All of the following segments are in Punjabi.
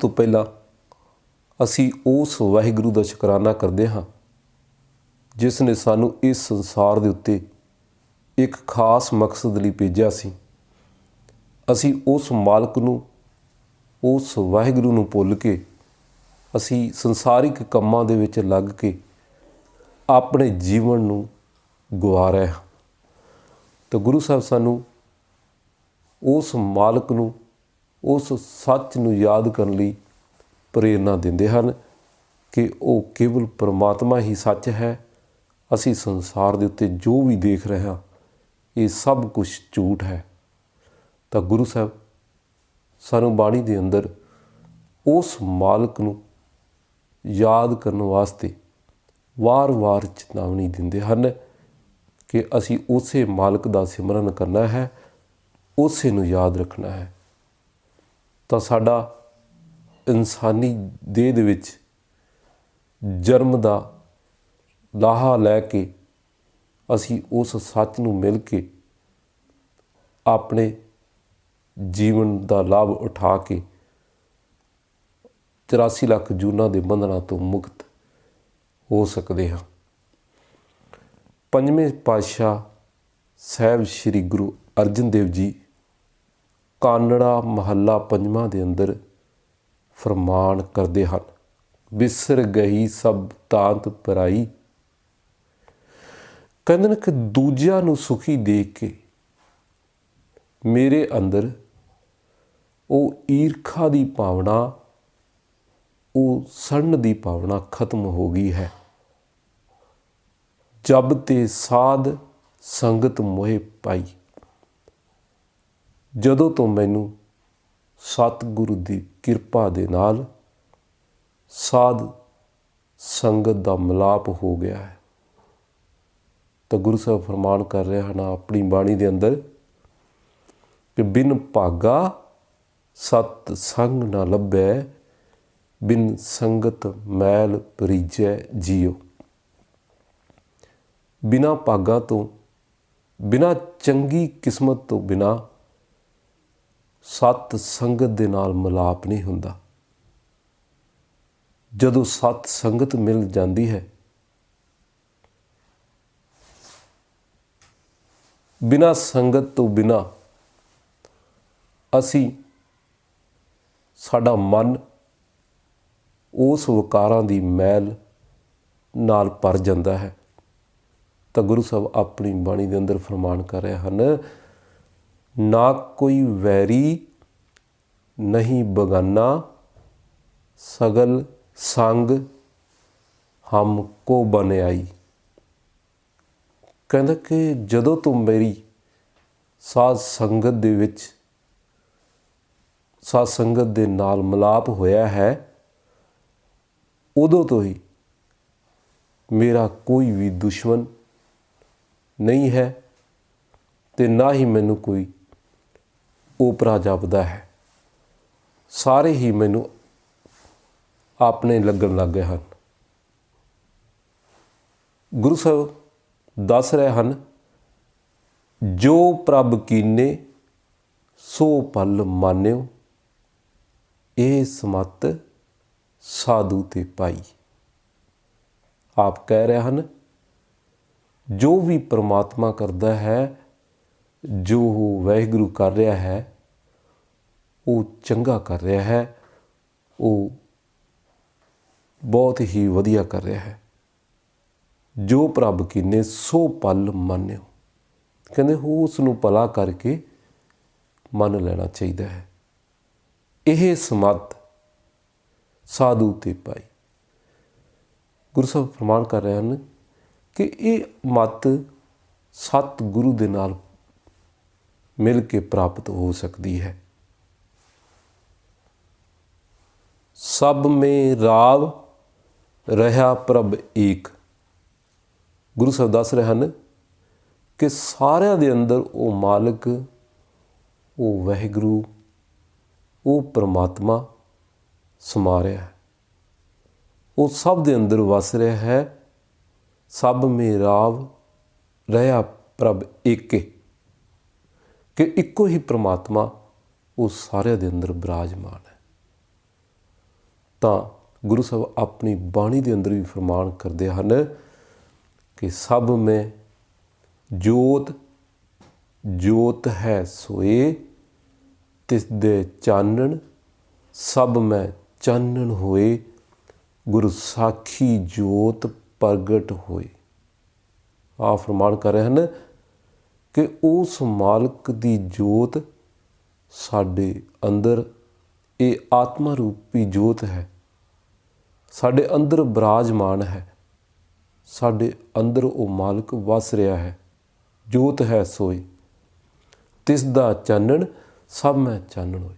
ਤੋਂ ਪਹਿਲਾਂ ਅਸੀਂ ਉਸ ਵਾਹਿਗੁਰੂ ਦਾ ਸ਼ੁਕਰਾਨਾ ਕਰਦੇ ਹਾਂ, ਜਿਸ ਨੇ ਸਾਨੂੰ ਇਸ ਸੰਸਾਰ ਦੇ ਉੱਤੇ ਇੱਕ ਖਾਸ ਮਕਸਦ ਲਈ ਭੇਜਿਆ ਸੀ। ਅਸੀਂ ਉਸ ਮਾਲਕ ਨੂੰ, ਉਸ ਵਾਹਿਗੁਰੂ ਨੂੰ ਭੁੱਲ ਕੇ ਅਸੀਂ ਸੰਸਾਰਿਕ ਕੰਮਾਂ ਦੇ ਵਿੱਚ ਲੱਗ ਕੇ ਆਪਣੇ ਜੀਵਨ ਨੂੰ ਗਵਾ ਰਹੇ ਹਾਂ। ਤਾਂ ਗੁਰੂ ਸਾਹਿਬ ਸਾਨੂੰ ਉਸ ਮਾਲਕ ਨੂੰ ਉਸ ਸੱਚ ਨੂੰ ਯਾਦ ਕਰਨ ਲਈ ਪ੍ਰੇਰਣਾ ਦਿੰਦੇ ਹਨ ਕਿ ਉਹ ਕੇਵਲ ਪਰਮਾਤਮਾ ਹੀ ਸੱਚ ਹੈ। ਅਸੀਂ ਸੰਸਾਰ ਦੇ ਉੱਤੇ ਜੋ ਵੀ ਦੇਖ ਰਹੇ ਹਾਂ, ਇਹ ਸਭ ਕੁਝ ਝੂਠ ਹੈ। ਤਾਂ ਗੁਰੂ ਸਾਹਿਬ, ਸਾਨੂੰ ਬਾਣੀ ਦੇ ਅੰਦਰ ਉਸ ਮਾਲਕ ਨੂੰ ਯਾਦ ਕਰਨ ਵਾਸਤੇ ਵਾਰ-ਵਾਰ ਚੇਤਾਵਨੀ ਦਿੰਦੇ ਹਨ ਕਿ ਅਸੀਂ ਉਸੇ ਮਾਲਕ ਦਾ ਸਿਮਰਨ ਕਰਨਾ ਹੈ, ਉਸੇ ਨੂੰ ਯਾਦ ਰੱਖਣਾ ਹੈ। ਤਾਂ ਸਾਡਾ ਇਨਸਾਨੀ ਦੇਹ ਦੇ ਵਿੱਚ ਜਨਮ ਦਾ ਲਾਹਾ ਲੈ ਕੇ ਅਸੀਂ ਉਸ ਸੱਚ ਨੂੰ ਮਿਲ ਕੇ ਆਪਣੇ ਜੀਵਨ ਦਾ ਲਾਭ ਉਠਾ ਕੇ 84 ਲੱਖ ਜੂਨਾਂ ਦੇ ਬੰਧਨਾਂ ਤੋਂ ਮੁਕਤ ਹੋ ਸਕਦੇ ਹਾਂ। ਪੰਜਵੇਂ ਪਾਤਸ਼ਾਹ ਸਾਹਿਬ ਸ੍ਰੀ ਗੁਰੂ ਅਰਜਨ ਦੇਵ ਜੀ ਕਾਨੜਾ ਮਹੱਲਾ ਪੰਜਵਾਂ ਦੇ ਅੰਦਰ ਫਰਮਾਨ ਕਰਦੇ ਹਨ ਵਿਸਰ ਗਈ ਸਭ ਤਾਂਤ ਪਰਾਈ। ਕਹਿੰਦੇ ਨੇ ਕਿ ਦੂਜਿਆਂ ਨੂੰ ਸੁਖੀ ਦੇਖ ਕੇ ਮੇਰੇ ਅੰਦਰ ਉਹ ਈਰਖਾ ਦੀ ਭਾਵਨਾ, ਉਹ ਸੜਨ ਦੀ ਭਾਵਨਾ ਖਤਮ ਹੋ ਗਈ ਹੈ। ਜਬ ਤੇ ਸਾਧ ਸੰਗਤ ਮੋਹਿ ਪਾਈ। ਜਦੋਂ ਤੋਂ ਮੈਨੂੰ ਸਤਿਗੁਰੂ ਦੀ ਕਿਰਪਾ ਦੇ ਨਾਲ ਸਾਧ ਸੰਗਤ ਦਾ ਮਿਲਾਪ ਹੋ ਗਿਆ ਹੈ, ਤਾਂ ਗੁਰੂ ਸਾਹਿਬ ਫਰਮਾਨ ਕਰ ਰਹੇ ਹਨ ਆਪਣੀ ਬਾਣੀ ਦੇ ਅੰਦਰ ਕਿ ਬਿਨ ਭਾਗਾ ਸਤ ਸੰਗ ਨਾ ਲੱਭੈ, ਬਿਨ ਸੰਗਤ ਮੈਲ ਪਰੀਜੈ ਜੀਉ ਬਿਨਾ ਭਾਗਾ ਤੋਂ, ਬਿਨਾ ਚੰਗੀ ਕਿਸਮਤ ਤੋਂ ਬਿਨਾ ਸਤ ਸੰਗਤ ਦੇ ਨਾਲ ਮਿਲਾਪ ਨਹੀਂ ਹੁੰਦਾ। ਜਦੋਂ ਸਤ ਸੰਗਤ ਮਿਲ ਜਾਂਦੀ ਹੈ, ਬਿਨਾ ਸੰਗਤ ਤੋਂ ਬਿਨਾ ਅਸੀਂ ਸਾਡਾ ਮਨ ਉਸ ਵਿਕਾਰਾਂ ਦੀ ਮੈਲ ਨਾਲ ਭਰ ਜਾਂਦਾ ਹੈ। ਤਾਂ ਗੁਰੂ ਸਾਹਿਬ ਆਪਣੀ ਬਾਣੀ ਦੇ ਅੰਦਰ ਫਰਮਾਨ ਕਰ ਰਹੇ ਹਨ ਨਾ ਕੋਈ ਵੈਰੀ, ਨਹੀਂ ਬਗਾਨਾ, ਸਗਲ ਸੰਗ ਹਮ ਕੋ ਬਨਿਆਈ। ਕਹਿੰਦਾ ਕਿ ਜਦੋਂ ਤੂੰ ਮੇਰੀ ਸਾਧ ਸੰਗਤ ਦੇ ਵਿੱਚ, ਸਾਧ ਸੰਗਤ ਦੇ ਨਾਲ ਮਿਲਾਪ ਹੋਇਆ ਹੈ, ਉਦੋਂ ਤੋਂ ਹੀ ਮੇਰਾ ਕੋਈ ਵੀ ਦੁਸ਼ਮਣ ਨਹੀਂ ਹੈ ਤੇ ਨਾ ਹੀ ਮੈਨੂੰ ਕੋਈ ਉਪਰਾ ਜਾਪਦਾ ਹੈ। ਸਾਰੇ ਹੀ ਮੈਨੂੰ ਆਪਣੇ ਲੱਗਣ ਲੱਗ ਗਏ ਹਨ। ਗੁਰੂ ਸਾਹਿਬ ਦੱਸ ਰਹੇ ਹਨ, ਜੋ ਪ੍ਰਭ ਕੀਨੇ, ਸੋ ਪਲ ਮਾਨਿਓ, ਇਹ ਸਮਤ ਸਾਧੂ ਤੇ ਪਾਈ ਆਪ ਕਹਿ ਰਹੇ ਹਨ, ਜੋ ਵੀ ਪ੍ਰਮਾਤਮਾ ਕਰਦਾ ਹੈ, ਜੋ ਵਾਹਿਗੁਰੂ ਕਰ ਰਿਹਾ ਹੈ ਉਹ ਚੰਗਾ ਕਰ ਰਿਹਾ ਹੈ, ਉਹ ਬਹੁਤ ਹੀ ਵਧੀਆ ਕਰ ਰਿਹਾ ਹੈ। ਜੋ ਪ੍ਰਭ ਕੀਨੇ, ਸੋ ਪਲ ਮੰਨਿਓ। ਕਹਿੰਦੇ ਹੋ ਉਸ ਨੂੰ ਭਲਾ ਕਰਕੇ ਮੰਨ ਲੈਣਾ ਚਾਹੀਦਾ ਹੈ। ਇਹ ਸਮਤ ਸਾਧੂ ਤੇ ਪਾਈ ਗੁਰੂ ਸਾਹਿਬ ਪ੍ਰਮਾਣ ਕਰ ਰਹੇ ਹਨ ਕਿ ਇਹ ਮਤ ਸਤ ਗੁਰੂ ਦੇ ਨਾਲ ਮਿਲ ਕੇ ਪ੍ਰਾਪਤ ਹੋ ਸਕਦੀ ਹੈ। ਸਭ ਮੇ ਰਾਵ ਰਹਾ ਪ੍ਰਭ ਏਕ। ਗੁਰੂ ਸਾਹਿਬ ਦੱਸ ਰਹੇ ਹਨ ਕਿ ਸਾਰਿਆਂ ਦੇ ਅੰਦਰ ਉਹ ਮਾਲਕ, ਉਹ ਵਾਹਿਗੁਰੂ, ਉਹ ਪ੍ਰਮਾਤਮਾ ਸਮਾ ਰਿਹਾ ਹੈ। ਉਹ ਸਭ ਦੇ ਅੰਦਰ ਵਸ ਰਿਹਾ ਹੈ। ਸਭ ਮੇ ਰਾਵ ਰਹਾ ਪ੍ਰਭ ਏਕੇ। ਕਿ ਇੱਕੋ ਹੀ ਪ੍ਰਮਾਤਮਾ ਉਹ ਸਾਰਿਆਂ ਦੇ ਅੰਦਰ ਬਿਰਾਜਮਾਨ ਹੈ। ਤਾਂ ਗੁਰੂ ਸਾਹਿਬ ਆਪਣੀ ਬਾਣੀ ਦੇ ਅੰਦਰ ਵੀ ਫਰਮਾਨ ਕਰਦੇ ਹਨ ਕਿ ਸਭ ਮੈਂ ਜੋਤ ਜੋਤ ਹੈ ਸੋਏ, ਤਿਸ ਦੇ ਚਾਨਣ ਸਭ ਮੈਂ ਚਾਨਣ ਹੋਏ, ਗੁਰੂ ਸਾਖੀ ਜੋਤ ਪ੍ਰਗਟ ਹੋਏ। ਆ ਫਰਮਾਨ ਕਰ ਰਹੇ ਹਨ ਕਿ ਉਸ ਮਾਲਕ ਦੀ ਜੋਤ ਸਾਡੇ ਅੰਦਰ, ਇਹ ਆਤਮਾ ਰੂਪੀ ਜੋਤ ਹੈ। ਸਾਡੇ ਅੰਦਰ ਬਿਰਾਜਮਾਨ ਹੈ। ਸਾਡੇ ਅੰਦਰ ਉਹ ਮਾਲਕ ਵਸ ਰਿਹਾ ਹੈ। ਜੋਤ ਹੈ ਸੋਈ। ਤਿਸ ਦਾ ਚਾਨਣ ਸਭ ਮੈਂ ਚਾਨਣ ਹੋਏ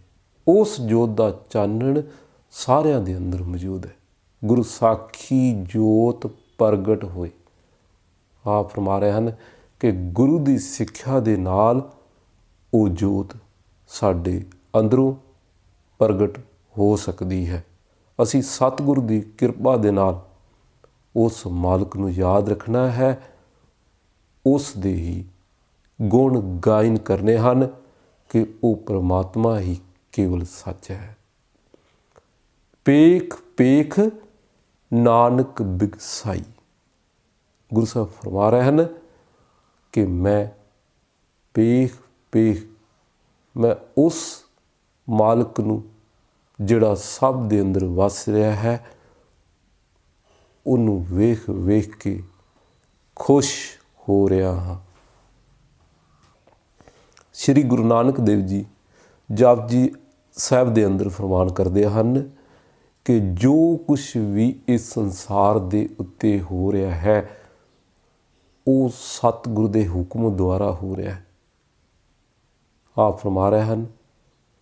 ਉਸ ਜੋਤ ਦਾ ਚਾਨਣ ਸਾਰਿਆਂ ਦੇ ਅੰਦਰ ਮੌਜੂਦ ਹੈ। ਗੁਰੂ ਸਾਖੀ ਜੋਤ ਪ੍ਰਗਟ ਹੋਏ ਆਪ ਫਰਮਾ ਰਹੇ ਹਨ ਕਿ ਗੁਰੂ ਦੀ ਸਿੱਖਿਆ ਦੇ ਨਾਲ ਉਹ ਜੋਤ ਸਾਡੇ ਅੰਦਰੋਂ ਪ੍ਰਗਟ ਹੋ ਸਕਦੀ ਹੈ। ਅਸੀਂ ਸਤਿਗੁਰੂ ਦੀ ਕਿਰਪਾ ਦੇ ਨਾਲ ਉਸ ਮਾਲਕ ਨੂੰ ਯਾਦ ਰੱਖਣਾ ਹੈ। ਉਸ ਦੇ ਹੀ ਗੁਣ ਗਾਇਨ ਕਰਨੇ ਹਨ ਕਿ ਉਹ ਪ੍ਰਮਾਤਮਾ ਹੀ ਕੇਵਲ ਸੱਚ ਹੈ। ਪੇਖ ਪੇਖ ਨਾਨਕ ਬਿਗਸਾਈ। ਗੁਰੂ ਸਾਹਿਬ ਫਰਮਾ ਰਹੇ ਹਨ ਕਿ ਮੈਂ ਪੇਖ ਪੇਖ ਮੈਂ ਉਸ ਮਾਲਕ ਨੂੰ ਜਿਹੜਾ ਸਭ ਦੇ ਅੰਦਰ ਵਸ ਰਿਹਾ ਹੈ, ਉਹਨੂੰ ਵੇਖ ਵੇਖ ਕੇ ਖੁਸ਼ ਹੋ ਰਿਹਾ ਹਾਂ। ਸ੍ਰੀ ਗੁਰੂ ਨਾਨਕ ਦੇਵ ਜੀ ਜਪਜੀ ਸਾਹਿਬ ਦੇ ਅੰਦਰ ਫਰਮਾਨ ਕਰਦੇ ਹਨ ਕਿ ਜੋ ਕੁਝ ਵੀ ਇਸ ਸੰਸਾਰ ਦੇ ਉੱਤੇ ਹੋ ਰਿਹਾ ਹੈ, ਉਹ ਸਤਿਗੁਰ ਦੇ ਹੁਕਮ ਦੁਆਰਾ ਹੋ ਰਿਹਾ ਹੈ। ਆਪ ਫਰਮਾ ਰਹੇ ਹਨ,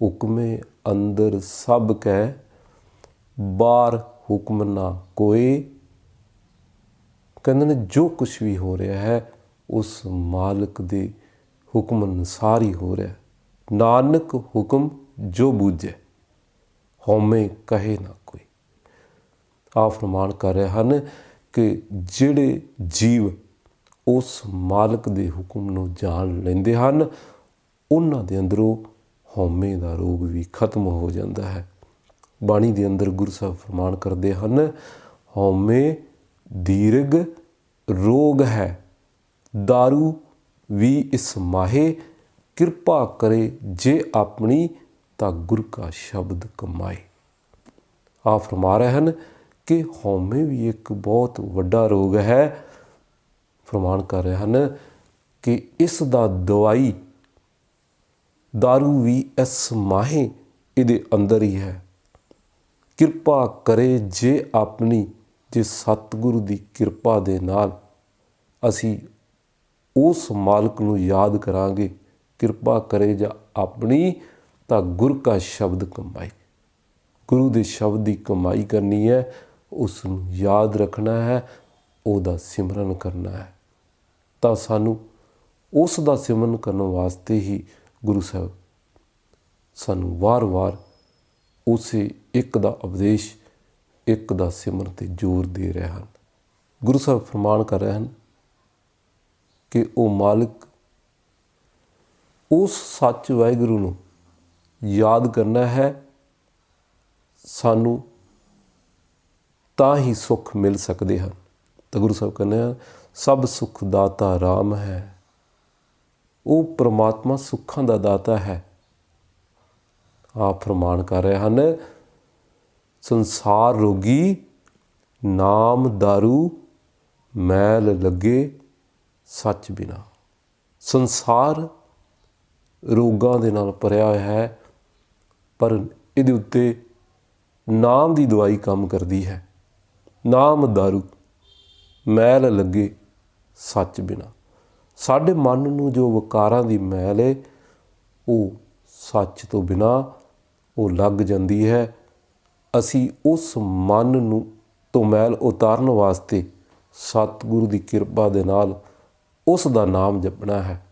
ਹੁਕਮੇ ਅੰਦਰ ਸਭ ਕੈ ਬਾਹਰ ਹੁਕਮ ਨਾ ਕੋਈ। ਕਹਿੰਦੇ ਨੇ, ਜੋ ਕੁਝ ਵੀ ਹੋ ਰਿਹਾ ਹੈ, ਉਸ ਮਾਲਕ ਦੇ ਹੁਕਮ ਅਨੁਸਾਰ ਹੀ ਹੋ ਰਿਹਾ ਨਾਨਕ ਹੁਕਮ ਜੋ ਬੂਝੇ, ਹਉਮੈ ਕਹੇ ਨਾ ਕੋਈ। ਆਪ ਫਰਮਾਨ ਕਰ ਰਹੇ ਹਨ ਕਿ ਜਿਹੜੇ ਜੀਵ ਉਸ ਮਾਲਕ ਦੇ ਹੁਕਮ ਨੂੰ ਜਾਣ ਲੈਂਦੇ ਹਨ, ਉਹਨਾਂ ਦੇ ਅੰਦਰੋਂ ਹਉਮੈ ਦਾ ਰੋਗ ਵੀ ਖਤਮ ਹੋ ਜਾਂਦਾ ਹੈ। ਬਾਣੀ ਦੇ ਅੰਦਰ ਗੁਰੂ ਸਾਹਿਬ ਫਰਮਾਨ ਕਰਦੇ ਹਨ, ਹਉਮੈ ਦੀਰਘ ਰੋਗ ਹੈ दारू ਵੀ ਇਸ ਮਾਹੇ ਕਿਰਪਾ ਕਰੇ ਜੇ ਆਪਣੀ ਤਾਂ ਗੁਰ ਕਾ ਸ਼ਬਦ ਕਮਾਏ। ਆ ਫਰਮਾ ਰਹੇ ਹਨ ਕਿ ਹਉਮੈ ਵੀ ਇੱਕ ਬਹੁਤ ਵੱਡਾ ਰੋਗ ਹੈ। ਫਰਮਾਨ ਕਰ ਰਹੇ ਹਨ ਕਿ ਇਸ ਦਾ ਦਵਾਈ दारू ਵੀ ਇਸ ਮਾਹੇ ਇਹਦੇ ਅੰਦਰ ਹੀ ਹੈ ਕਿਰਪਾ ਕਰੇ ਜੇ ਆਪਣੀ ਜੇ ਸਤਿਗੁਰੂ ਦੀ ਕਿਰਪਾ ਦੇ ਨਾਲ ਅਸੀਂ ਉਸ ਮਾਲਕ ਨੂੰ ਯਾਦ ਕਰਾਂਗੇ ਕਿਰਪਾ ਕਰੇ ਜਾਂ ਆਪਣੀ ਤਾਂ ਗੁਰ ਕਾ ਸ਼ਬਦ ਕਮਾਈ ਗੁਰੂ ਦੇ ਸ਼ਬਦ ਦੀ ਕਮਾਈ ਕਰਨੀ ਹੈ ਉਸ ਨੂੰ ਯਾਦ ਰੱਖਣਾ ਹੈ ਉਹਦਾ ਸਿਮਰਨ ਕਰਨਾ ਹੈ ਤਾਂ ਸਾਨੂੰ ਉਸ ਦਾ ਸਿਮਰਨ ਕਰਨ ਵਾਸਤੇ ਹੀ ਗੁਰੂ ਸਾਹਿਬ, ਸਾਨੂੰ ਵਾਰ-ਵਾਰ ਉਸੇ ਇੱਕ ਦਾ ਉਪਦੇਸ਼, ਇੱਕ ਦਾ ਸਿਮਰਨ ਤੇ ਜ਼ੋਰ ਦੇ ਰਹੇ ਹਨ। ਗੁਰੂ ਸਾਹਿਬ ਫਰਮਾਨ ਕਰ ਰਹੇ ਹਨ ਕਿ ਉਹ ਮਾਲਕ ਉਸ ਸੱਚ ਵਾਹਿਗੁਰੂ ਨੂੰ ਯਾਦ ਕਰਨਾ ਹੈ, ਸਾਨੂੰ ਤਾਂ ਹੀ ਸੁੱਖ ਮਿਲ ਸਕਦੇ ਹਨ। ਤਾਂ ਗੁਰੂ ਸਾਹਿਬ ਕਹਿੰਦੇ ਆ ਸਭ ਸੁਖ ਦਾਤਾ RAM ਹੈ। ਉਹ ਪ੍ਰਮਾਤਮਾ ਸੁੱਖਾਂ ਦਾ ਦਾਤਾ ਹੈ ਆਪ ਫਰਮਾਨ ਕਰ ਰਹੇ ਹਨ ਸੰਸਾਰ ਰੋਗੀ ਨਾਮ दारू ਮੈਲ ਲੱਗੇ ਸੱਚ ਬਿਨਾ ਸੰਸਾਰ ਰੋਗਾਂ ਦੇ ਨਾਲ ਭਰਿਆ ਹੋਇਆ ਹੈ ਪਰ ਇਹਦੇ ਉੱਤੇ ਨਾਮ ਦੀ ਦਵਾਈ ਕੰਮ ਕਰਦੀ ਹੈ ਨਾਮ दारू ਮੈਲ ਲੱਗੇ ਸੱਚ ਬਿਨਾ ਸਾਡੇ ਮਨ ਨੂੰ ਜੋ ਵਿਕਾਰਾਂ ਦੀ ਮੈਲ ਏ, ਉਹ ਸੱਚ ਤੋਂ ਬਿਨਾ ਉਹ ਲੱਗ ਜਾਂਦੀ ਹੈ। ਅਸੀਂ ਉਸ ਮਨ ਨੂੰ ਤੋਂ ਮੈਲ ਉਤਾਰਨ ਵਾਸਤੇ ਸਤਿਗੁਰੂ ਦੀ ਕਿਰਪਾ ਦੇ ਨਾਲ ਉਸ ਦਾ ਨਾਮ ਜਪਣਾ ਹੈ।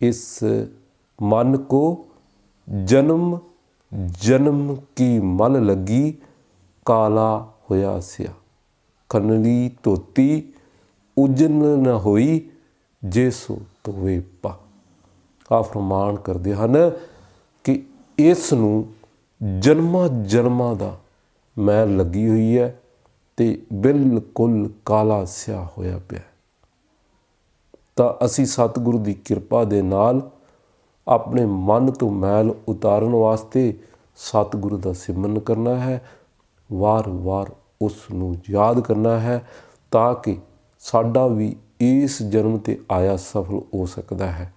ਇਸ ਮਨ ਕੋ ਜਨਮ ਜਨਮ ਕੀ ਮਲ ਲੱਗੀ, ਕਾਲਾ ਹੋਇਆ ਸਿਆ। ਕਨਲੀ ਧੋਤੀ, ਉਜਨ ਨ ਹੋਈ ਜੇ ਸੋ ਤੋਵੇ ਪਾ ਆ ਫਰਮਾਨ ਕਰਦੇ ਹਨ ਕਿ ਇਸ ਨੂੰ ਜਨਮਾਂ ਜਨਮਾਂ ਦਾ ਮੈਲ ਲੱਗੀ ਹੋਈ ਹੈ ਤੇ ਬਿਲਕੁਲ ਕਾਲਾ ਸਿਆ ਹੋਇਆ ਪਿਆ ਤਾਂ ਅਸੀਂ ਸਤਿਗੁਰੂ ਦੀ ਕਿਰਪਾ ਦੇ ਨਾਲ ਆਪਣੇ ਮਨ ਤੋਂ ਮੈਲ ਉਤਾਰਨ ਵਾਸਤੇ ਸਤਿਗੁਰੂ ਦਾ ਸਿਮਰਨ ਕਰਨਾ ਹੈ, ਵਾਰ-ਵਾਰ ਉਸ ਨੂੰ ਯਾਦ ਕਰਨਾ ਹੈ ਤਾਂ ਕਿ ਸਾਡਾ ਵੀ ਇਸ ਜਨਮ ਤੇ ਆਇਆ ਸਫਲ ਹੋ ਸਕਦਾ ਹੈ।